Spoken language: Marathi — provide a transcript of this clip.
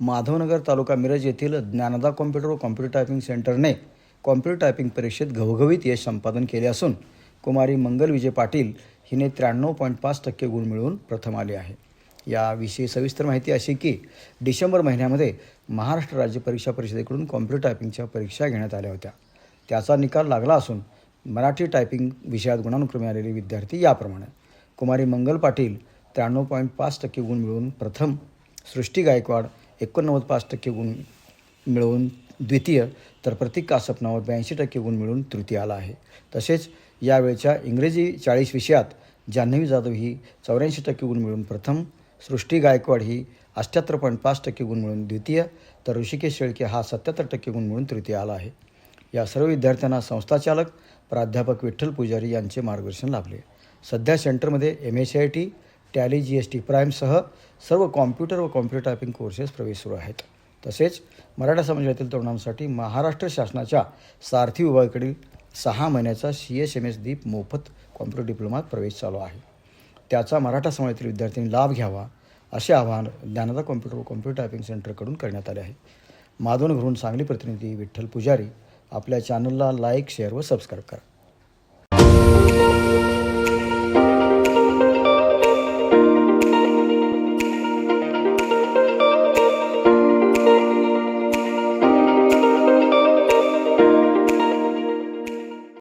माधवनगर तालुका मिरज येथील ज्ञानदा कॉम्प्युटर व कॉम्प्युटर टायपिंग सेंटरने कॉम्प्युटर टायपिंग परीक्षेत घवघवीत यश संपादन केले असून कुमारी मंगल विजय पाटील हिने त्र्याण्णव पॉईंट पाच टक्के गुण मिळवून प्रथम आले आहे. याविषयी सविस्तर माहिती अशी की डिसेंबर महिन्यामध्ये महाराष्ट्र राज्य परीक्षा परिषदेकडून कॉम्प्युटर टायपिंगच्या परीक्षा घेण्यात आल्या होत्या. त्याचा निकाल लागला असून मराठी टायपिंग विषयात गुणानुक्रमे आलेले विद्यार्थी याप्रमाणे. कुमारी मंगल पाटील त्र्याण्णव पॉईंट पाच टक्के गुण मिळवून प्रथम सृष्टी गायकवाड एकोणनव्वद पाच टक्के गुण मिळवून द्वितीय तर प्रतीक कासपनावर ब्याऐंशी टक्के गुण मिळून तृतीय आला आहे. तसेच यावेळच्या इंग्रजी चाळीस विषयात जान्हवी जाधव ही चौऱ्याऐंशी टक्के गुण मिळून प्रथम सृष्टी गायकवाड ही अठ्ठ्याहत्तर पॉईंट पाच टक्के गुण मिळून द्वितीय तर ऋषिकेश शेळके हा सत्याहत्तर टक्के गुण मिळून तृतीय आला आहे. या सर्व विद्यार्थ्यांना संस्थाचालक प्राध्यापक विठ्ठल पुजारी यांचे मार्गदर्शन लाभले. सध्या सेंटरमध्ये M S C I T tally G S T प्राईमसह सर्व कॉम्प्युटर व कॉम्प्युटर टायपिंग कोर्सेस प्रवेश सुरू आहेत. तसेच मराठा समाजातील तरुणांसाठी महाराष्ट्र शासनाच्या सारथी विभागाकडील सहा महिन्याचा C S M S deep मोफत कॉम्प्युटर डिप्लोमात प्रवेश चालू आहे. त्याचा मराठा समाजातील विद्यार्थ्यांनी लाभ घ्यावा असे आवाहन ज्ञानदा कॉम्प्युटर व कॉम्प्युटर टायपिंग सेंटरकडून करण्यात आले आहे. माधवनगरहून सांगली प्रतिनिधी विठ्ठल पुजारी आपल्या चॅनलला लाईक शेअर व सबस्क्राईब करा.